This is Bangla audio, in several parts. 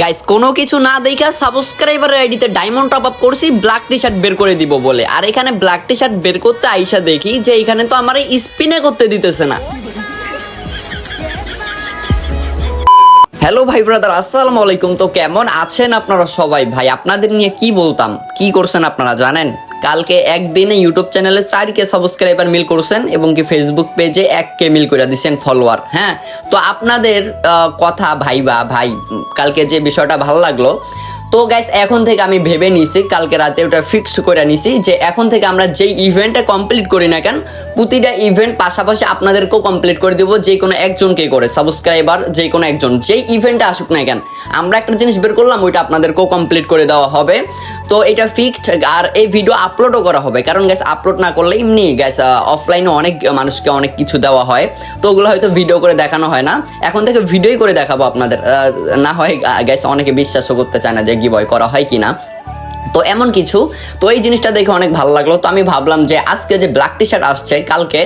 গাইস কোনো কিছু না দেখা সাবস্ক্রাইবারের আইডিতে ডায়মন্ড টপ আপ করছি ব্ল্যাক টি শার্ট বের করে দিব বলে। আর এখানে ব্ল্যাক টি শার্ট বের করতে আইসা দেখি যে এখানে তো আমার স্পিনে করতে দিতেছে না। হ্যালো ভাই ব্রাদার আসসালামু আলাইকুম। তো কেমন আছেন আপনারা সবাই? ভাই, আপনাদের নিয়ে কি বলতাম? কি করছেন আপনারা, জানেন? কালকে একদিনে ইউটিউব চ্যানেলে চার কে সাবস্ক্রাইবার মিল করছেন এবং কি ফেসবুক পেজে এক কে মিল করে দিচ্ছেন ফলোয়ার হ্যাঁ? তো আপনাদের কথা ভাইবা, ভাই কালকে যে বিষয়টা ভালো লাগল তো গাইস এখন থেকে আমি ভেবে নিছি, কালকে রাতে ওটা ফিক্সড করে নিছি যে এখন থেকে আমরা যেই ইভেন্টটা কমপ্লিট করি না কেন, প্রতিটা ইভেন্ট পাশাপাশি আপনাদেরকেও কমপ্লিট করে দেবো, যে কোনো একজনকে করে সাবস্ক্রাইবার যে কোনো একজন, যেই ইভেন্টে আসুক না কেন। আমরা একটা জিনিস বের করলাম, ওইটা আপনাদেরকেও কমপ্লিট করে দেওয়া হবে। তো এটা ফিক্সড আর এই ভিডিও আপলোডও করা হবে। কারণ গ্যাস আপলোড না করলে এমনি গ্যাস অফলাইনে অনেক মানুষকে অনেক কিছু দেওয়া হয়। তো ওগুলো হয়তো ভিডিও করে দেখানো হয় না। এখন থেকে ভিডিওই করে দেখাবো আপনাদের। না হয় গ্যাস অনেকে বিশ্বাসও করতে চায় না যে কি বয় করা হয় কিনা? তো এমন কিছু। তো এই জিনিসটা দেখে অনেক ভালো লাগল। তো আমি ভাবলাম যে আজকে যে ব্ল্যাক টি শার্ট আসছে, কালকে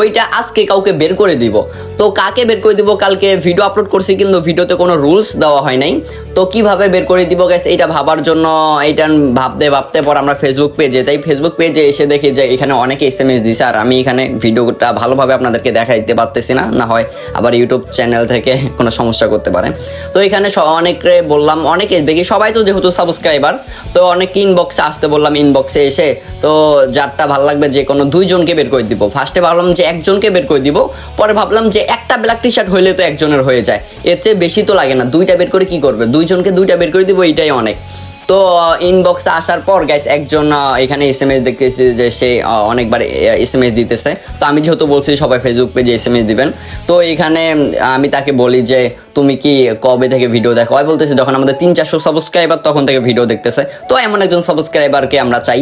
ওইটা আজকে কাউকে বের করে দিব। তো কাকে বের করে দিব? কালকে ভিডিও আপলোড করছি, কিন্তু ভিডিওতে কোনো রুলস দেওয়া হয় নাই। তো কীভাবে বের করে দিব গ্যাস এটা ভাবার জন্য, এইটা ভাবতে ভাবতে পর আমরা ফেসবুক পেজে যাই। ফেসবুক পেজে এসে দেখি যে এখানে অনেকে এস এম এস দিছে। আর আমি এখানে ভিডিওটা ভালোভাবে আপনাদেরকে দেখা দিতে পারতেছি না। না হয় আবার ইউটিউব চ্যানেল থেকে কোনো সমস্যা করতে পারে। তো এখানে অনেকে বললাম, অনেকে দেখি সবাই তো যেহেতু সাবস্ক্রাইবার তো অনেক ইনবক্সে আসতে বললাম ইনবক্সে এসে। তো যারটা ভালো লাগবে যে কোনো দুইজনকে বের করে দিব। ফার্স্টে ভাবলাম যে একজনকে বের করে দিব। পরে ভাবলাম যে একটা ব্ল্যাক টি শার্ট হইলে তো একজনের হয়ে যায়। এর চেয়ে বেশি তো লাগে না। দুইটা বের করে কি করবে? দুইজনকে দুইটা বের করে দিব, এইটাই অনেক। তো ইনবক্সে আসার পর গাইস একজন এখানে এস এম এস দেখতেছি যে সে অনেকবার এস এম এস দিতেছে। তো আমি যেহেতু বলছি, সবাই ফেসবুক পেজে এস এম এস দিবেন। তো এখানে আমি তাকে বলি যে তুমি কি কবে থেকে ভিডিও দেখো? হয় বলতেছে, যখন আমাদের তিন চারশো সাবস্ক্রাইবার তখন থেকে ভিডিও দেখতেছে। তো এমন একজন সাবস্ক্রাইবারকে আমরা চাই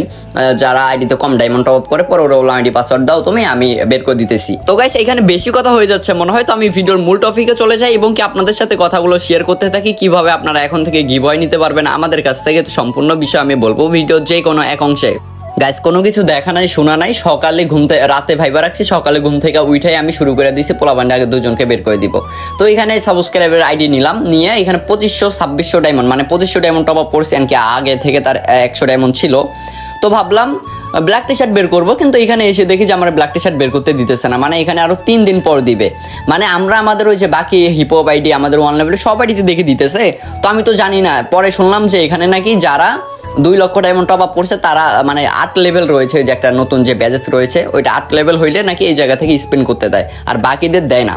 যারা আইডিতে কম ডায়মন্ড টপ করে, পরে ওরা আইডি পাসওয়ার্ড দাও, তুমি আমি বের করে দিতেছি। তো গাইস এখানে বেশি কথা হয়ে যাচ্ছে, মনে হয় তো আমি ভিডিওর মূল টপিকে চলে যাই এবং কি আপনাদের সাথে কথাগুলো শেয়ার করতে থাকি, কীভাবে আপনারা এখন থেকে গিভয় নিতে পারবেন, আমাদের কাছ থেকে সম্পূর্ণ বিষয় আমি বলব ভিডিওর যে কোনো এক অংশে। গাইস কোনো কিছু দেখা নাই, শোনা নাই, সকালে ঘুম থেকে রাতে ভাইবা রাখছি, সকালে ঘুম থেকে উঠাই আমি শুরু করে দিয়েছি পোলাবান্ডে আগে দুজনকে বের করে দিব। তো এখানে সাবস্ক্রাইবার আইডি নিলাম, নিয়ে এখানে পঁচিশশো, ছাব্বিশশো ডায়মন্ড মানে পঁচিশশো ডায়মন্ড টপ আপ করছি কি আগে থেকে তার একশো ডায়মন্ড ছিল। তো ভাবলাম ব্ল্যাক টি শার্ট বের করব, কিন্তু এখানে এসে দেখি যে আমার ব্ল্যাক টি শার্ট বের করতে দিতেছে না মানে এখানে আরও তিন দিন পর দিবে। মানে আমরা আমাদের ওই যে বাকি হিপহপ আইডি আমাদের ওয়ান লেভেলে সব আইডিতে দেখে দিতেছে। তো আমি তো জানি না, পরে শুনলাম যে এখানে নাকি যারা দুই লক্ষ ডায়মন্ড টপ আপ করছে, তারা মানে আট লেভেল রয়েছে, যে একটা নতুন যে ব্যাজেস রয়েছে, ওইটা আট লেভেল হইলে নাকি এই জায়গা থেকে স্পিন করতে দেয়, আর বাকিদের দেয় না।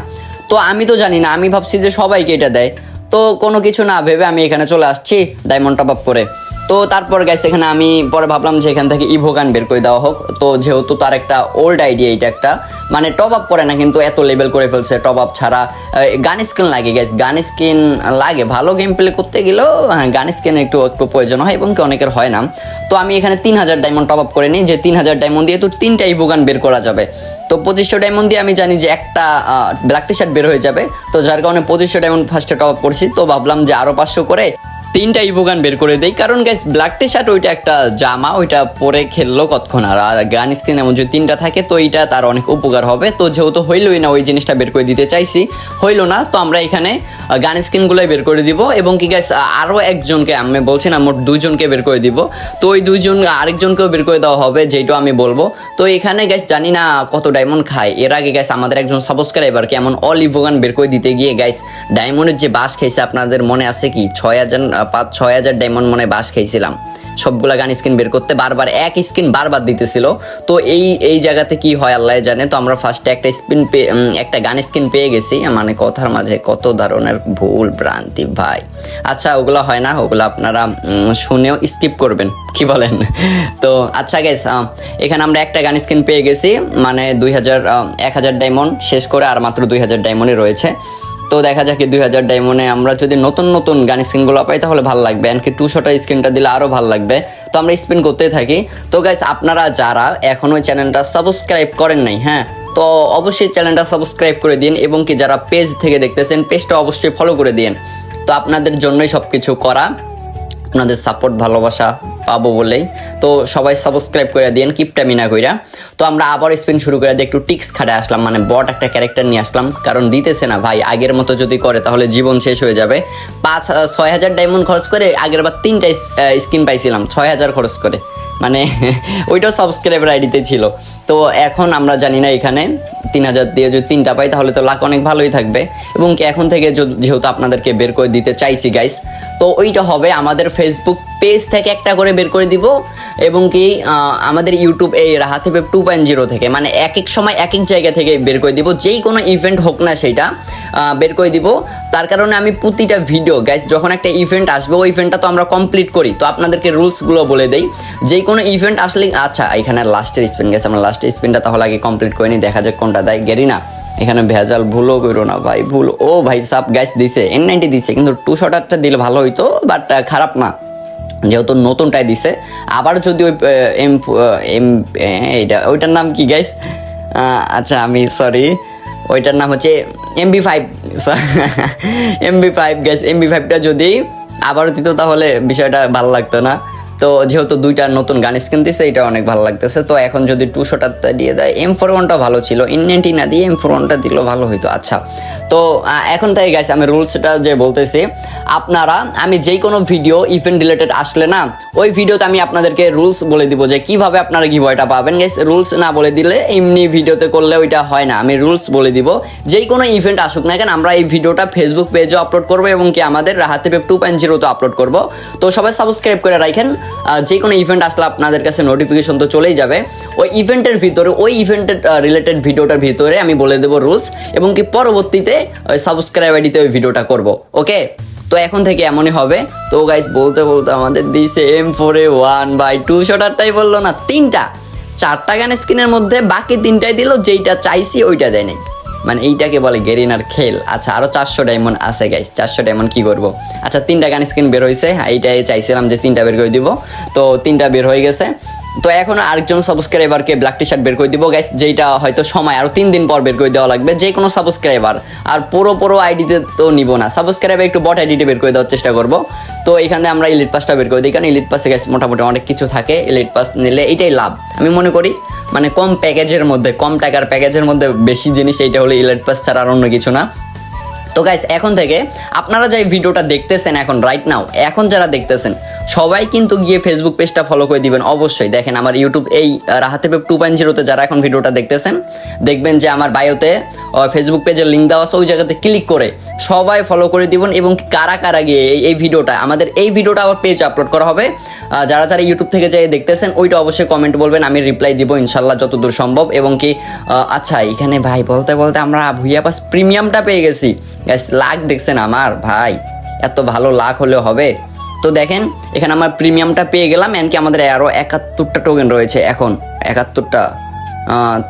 তো আমি তো জানি না, আমি ভাবছি যে সবাইকে এটা দেয়। তো কোনো কিছু না ভেবে আমি এখানে চলে আসছি ডায়মন্ড টপ আপ করে। তো তারপর গেছে এখানে আমি পরে ভাবলাম যে এখান থেকে ইভোগান বের করে দেওয়া হোক। তো যেহেতু তার একটা ওল্ড আইডিয়া এটা একটা মানে টপ আপ করে না, কিন্তু এত লেভেল করে ফেলছে টপ আপ ছাড়া গান স্কিন লাগে গেছে গান স্কিন লাগে। ভালো গেম প্লে করতে গেলেও হ্যাঁ গান স্কিন একটু একটু প্রয়োজন হয় এবং কি অনেকের হয় না। তো আমি এখানে তিন হাজার ডায়মন্ড টপ আপ করে নিই, যে তিন হাজার ডায়মন্ড দিয়ে তো তিনটা ইভোগান বের করা যাবে। তো পঁচিশশো ডায়মন্ড দিয়ে আমি জানি যে একটা ব্ল্যাক টি শার্ট বের হয়ে যাবে। তো যার কারণে পঁচিশশো ডায়মন্ড ফার্স্টে টপ আপ করছি। তো ভাবলাম যে আরও পাঁচশো করে তিনটা ইভোগান বের করে দেই। কারণ গাইস ব্ল্যাক টি শার্ট ওইটা একটা জামা, ওইটা পরে খেললো কতক্ষণ? আর গান স্কিন এমন যদি তিনটা থাকে, তো এইটা তার অনেক উপকার হবে। তো যেহেতু হইলই না ওই জিনিসটা বের করে দিতে চাইছি, হইল না, তো আমরা এখানে গান স্কিনগুলোই বের করে দিব। এবং কি গাইস আরও একজনকে, আমি বলছি না, মোট দুইজনকে বের করে দিব। তো ওই দুইজন, আরেকজনকেও বের করে দেওয়া হবে যেটা আমি বলব। তো এখানে গাইস জানি না কত ডায়মন্ড খায়। এর আগে গাইস আমাদের একজন সাবস্ক্রাইবারকে কেমন অল ইভোগান বের করে দিতে গিয়ে গাইস ডায়মন্ডের যে বাস খেয়েছে আপনাদের মনে আছে কি? ছয় হাজার পাঁচ, ছয় হাজার ডায়মন্ড মনে বাস খেয়েছিলাম। সবগুলা গান স্ক্রিন বের করতে বারবার এক স্ক্রিন বারবার দিতেছিল। তো এই এই জায়গাতে কি হয় আল্লাহ জানে। তো আমরা ফার্স্টে একটা স্পিন একটা গান স্ক্রিন পেয়ে গেছি। মানে কথার মাঝে কত ধরনের ভুল ভ্রান্তি, ভাই। আচ্ছা ওগুলো হয় না। ওগুলো আপনারা শুনেও স্কিপ করবেন। কি বলেন? তো আচ্ছা গেস এখানে আমরা একটা গান স্ক্রিন পেয়ে গেছি। মানে দুই হাজার এক হাজার ডায়মন্ড শেষ করে আর মাত্র দুই হাজার ডায়মন্ডে রয়েছে। তো দেখা যাক দুই হাজার ডায়মন্ডে আমরা যদি নতুন নতুন গান স্ক্রিনগুলো পাই তাহলে ভালো লাগবে এমনকি টু শটার স্ক্রিনটা দিলে আরও ভালো লাগবে। তো আমরা স্পিন করতেই থাকি। তো গাইস আপনারা যারা এখনও চ্যানেলটা সাবস্ক্রাইব করেন নাই হ্যাঁ তো অবশ্যই চ্যানেলটা সাবস্ক্রাইব করে দিন এবং কি যারা পেজ থেকে দেখতেছেন পেজটা অবশ্যই ফলো করে দিন তো আপনাদের জন্যই সব কিছু করা। আপনাদের সাপোর্ট ভালোবাসা পাবো বলেই। তো সবাই সাবস্ক্রাইব করে দিন কিপটা মিনা কইরা। তো আমরা আবার স্পিন শুরু করে দিয়ে একটু টিক্স খাটে আসলাম মানে বট একটা ক্যারেক্টার নিয়ে আসলাম। কারণ দিতেছে না ভাই, আগের মতো যদি করে তাহলে জীবন শেষ হয়ে যাবে। পাঁচ ছয় হাজার ডায়মন্ড খরচ করে আগের বার তিনটা স্কিন পাইছিলাম, ছয় হাজার খরচ করে। মানে ওইটা সাবস্ক্রাইবার আইডিতে ছিল। তো এখন আমরা জানি না এখানে, তিন হাজার দিয়ে যদি তিনটা পাই, তাহলে তো লাখ অনেক ভালোই থাকবে। এবং এখন থেকে যেহেতু আপনাদেরকে বের করে দিতে চাইছি গাইস তো ওইটা হবে আমাদের ফেসবুক পেজ থেকে একটা করে বের করে দিব। এবং কি আমাদের ইউটিউব এই রাহাতে পেপ টু পয়েন্ট জিরো থেকে মানে এক এক সময় এক এক জায়গা থেকে বের করে দিব, যেই কোনো ইভেন্ট হোক না সেটা বের করে দিব। তার কারণে আমি প্রতিটা ভিডিও গ্যাস যখন একটা ইভেন্ট আসবে, ওই ইভেন্টটা তো আমরা কমপ্লিট করি। তো আপনাদেরকে রুলসগুলো বলে দেই, যেই কোনো ইভেন্ট আসলে আচ্ছা এখানে লাস্টের স্পিন গেছে আমরা লাস্টের স্পিনটা তাহলে আগে কমপ্লিট করে নিই, দেখা যাক কোনটা দেয়। গেরি না? এখানে ভেজাল, ভুলও করো না ভাই, ভুল। ও ভাই সাপ গ্যাস দিছে এন নাইনটি দিছে, কিন্তু টু শটারটা দিলে ভালো হইতো বাট খারাপ না। যেহেতু নতুনটাই দিছে। আবার যদি ওই এম এম এইটা, ওইটার নাম কি গাইস আচ্ছা আমি সরি ওইটার নাম হচ্ছে এমবি ফাইভ এমবি ফাইভ গ্যাস এমবি ফাইভটা যদি আবারও দিত তাহলে বিষয়টা ভালো লাগতো না। তো যেহেতু দুইটা নতুন গান স্কিন দিছে, এটা অনেক ভালো লাগতেছে। তো এখন যদি টু শটারটা দিয়ে দেয় এম ফোর ওয়ানটা ভালো ছিল। ইন্ডিয়ানটি না দিয়ে এম ফোর ওয়ানটা দিলেও ভালো হইতো। আচ্ছা তো এখন তাই গাইস আমি রুলসটা যে বলতেছি, আপনারা, আমি যেই কোনো ভিডিও ইভেন্ট রিলেটেড আসলে না, ওই ভিডিওতে আমি আপনাদেরকে রুলস বলে দিব যে কীভাবে আপনারা গিভওয়েটা পাবেন গাইস রুলস না বলে দিলে এমনি ভিডিওতে করলে ওইটা হয় না। আমি রুলস বলে দিব যেই কোনো ইভেন্ট আসুক না কেন, আমরা এই ভিডিওটা ফেসবুক পেজে আপলোড করব এবং কি আমাদের রাহাতে পেপ টু পয়েন্ট জিরোতে আপলোড করব। তো সবাই সাবস্ক্রাইব করে রাখেন। যে কোনো ইভেন্ট আসলে আপনাদের কাছে নোটিফিকেশন তো চলেই যাবে। ওই ইভেন্টের ভিতরে, ওই ইভেন্টের রিলেটেড ভিডিওটার ভিতরে আমি বলে দেবো রুলস এবং কি পরবর্তীতে, ওই সাবস্ক্রাইব আইডিতে ওই ভিডিওটা করব ওকে তো এখন থেকে এমনই হবে। তো গাইস বলতে বলতে আমাদের দিছে এম ফোরে ওয়ান বাই টু শটারটাই বলল না, তিনটা। চারটা গান স্ক্রিনের মধ্যে বাকি তিনটাই দিল, যেইটা চাইছি ওইটা দেয় নাই। মানে এইটাকে বলে গেরিনার খেল। আচ্ছা আরও চারশো ডায়মন্ড আছে গাইস চারশো ডায়মন্ড কি করব? আচ্ছা তিনটা গান স্ক্রিন বের হয়েছে এইটাই চাইছিলাম যে তিনটা বের করে দিব। তো তিনটা বের হয়ে গেছে। তো এখন আরেকজন সাবস্ক্রাইবারকে ব্ল্যাক টি শার্ট বের করে দিব গাইস যেটা হয়তো সময় আরও তিন দিন পর বের করে দেওয়া লাগবে, যে কোনো সাবস্ক্রাইবার আর পুরো পুরো আইডিতে তো নিব না। সাবস্ক্রাইবার একটু বট আইডিতে বের করে দেওয়ার চেষ্টা করব। তো এখানে আমরা ইলিট পাসটা বের করে দিই। কারণ ইলিট পাসে গাইস মোটামুটি অনেক কিছু থাকে। ইলিট পাস নিলে এটাই লাভ। আমি মনে করি মানে কম প্যাকেজের মধ্যে, কম টাকার প্যাকেজের মধ্যে বেশি জিনিস, এইটা হলো ইলেট পাস ছাড়া আর অন্য কিছু না। তো গাইস এখন থেকে আপনারা যে ভিডিওটা দেখতেছেন এখন রাইট নাও এখন যারা দেখতেছেন সবাই কিন্তু গিয়ে ফেসবুক পেজটা ফলো করে দিবেন, অবশ্যই। দেখেন আমার ইউটিউব এই রাহাতে পেপ টু পয়েন্ট জিরোতে যারা এখন ভিডিওটা দেখতেছেন, দেখবেন যে আমার বায়োতে ফেসবুক পেজের লিঙ্ক দেওয়া আছে, ওই জায়গাতে ক্লিক করে সবাই ফলো করে দিবেন এবং কারা কারা গিয়ে এই ভিডিওটা, আমাদের এই ভিডিওটা আবার পেজ আপলোড করা হবে। যারা যারা ইউটিউব থেকে যাই দেখতেছেন, ওইটা অবশ্যই কমেন্ট বলবেন, আমি রিপ্লাই দিব ইনশাল্লাহ যতদূর সম্ভব এবং কি আচ্ছা এখানে ভাই বলতে বলতে আমরা ভুইয়া পাস প্রিমিয়ামটা পেয়ে গেছি। লাখ দেখছেন আমার, ভাই, এত ভালো লাখ হলেও হবে। তো দেখেন, এখানে আমার প্রিমিয়ামটা পেয়ে গেলাম, এমনকি আমাদের আরও একাত্তরটা টোকেন রয়েছে এখন। একাত্তরটা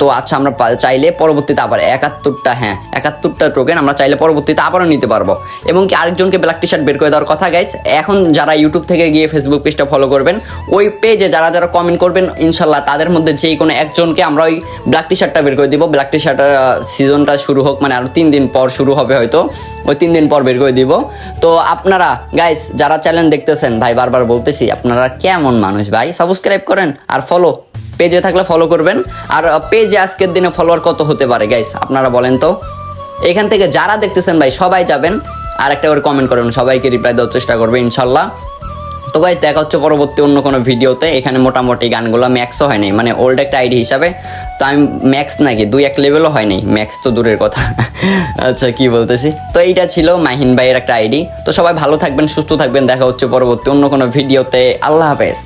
তো আচ্ছা আমরা চাইলে পরবর্তীতে আবার একাত্তরটা হ্যাঁ একাত্তরটা টোকেন আমরা চাইলে পরবর্তীতে আবারও নিতে পারব। এবং কি আরেকজনকে ব্ল্যাক টি শার্ট বের করে দেওয়ার কথা গাইস এখন যারা ইউটিউব থেকে গিয়ে ফেসবুক পেজটা ফলো করবেন, ওই পেজে যারা যারা কমেন্ট করবেন, ইনশাল্লাহ তাদের মধ্যে যেই কোনো একজনকে আমরা ওই ব্ল্যাক টি শার্টটা বের করে দিব। ব্ল্যাক টি শার্টের সিজনটা শুরু হোক মানে আরও তিন দিন পর শুরু হবে হয়তো, ওই তিন দিন পর বের করে দিব। তো আপনারা গাইস যারা চ্যানেল দেখতেছেন, ভাই, বারবার বলতেছি, আপনারা কেমন মানুষ, ভাই? সাবস্ক্রাইব করেন আর ফলো পেজে থাকলে ফলো করবেন। আর পেজে আজকের দিনে ফলোয়ার কত হতে পারে গাইস আপনারা বলেন তো। এখান থেকে যারা দেখতেছেন ভাই, সবাই যাবেন। আর একটা করে কমেন্ট করবেন সবাইকে রিপ্লাই দেওয়ার চেষ্টা করবে, ইনশাল্লাহ। তো গাইজ দেখা হচ্ছে পরবর্তী অন্য কোনো ভিডিওতে। এখানে মোটামুটি গানগুলো ম্যাক্সও হয় নাই মানে ওল্ড একটা আইডি হিসাবে। তো আমি ম্যাক্স নাকি, দুই এক লেভেলও হয় নাই। ম্যাক্স তো দূরের কথা। আচ্ছা কি বলতেছি? তো এইটা ছিল মাহিন ভাইয়ের একটা আইডি তো সবাই ভালো থাকবেন, সুস্থ থাকবেন। দেখা হচ্ছে পরবর্তী অন্য কোনো ভিডিওতে। আল্লাহ হাফেজ।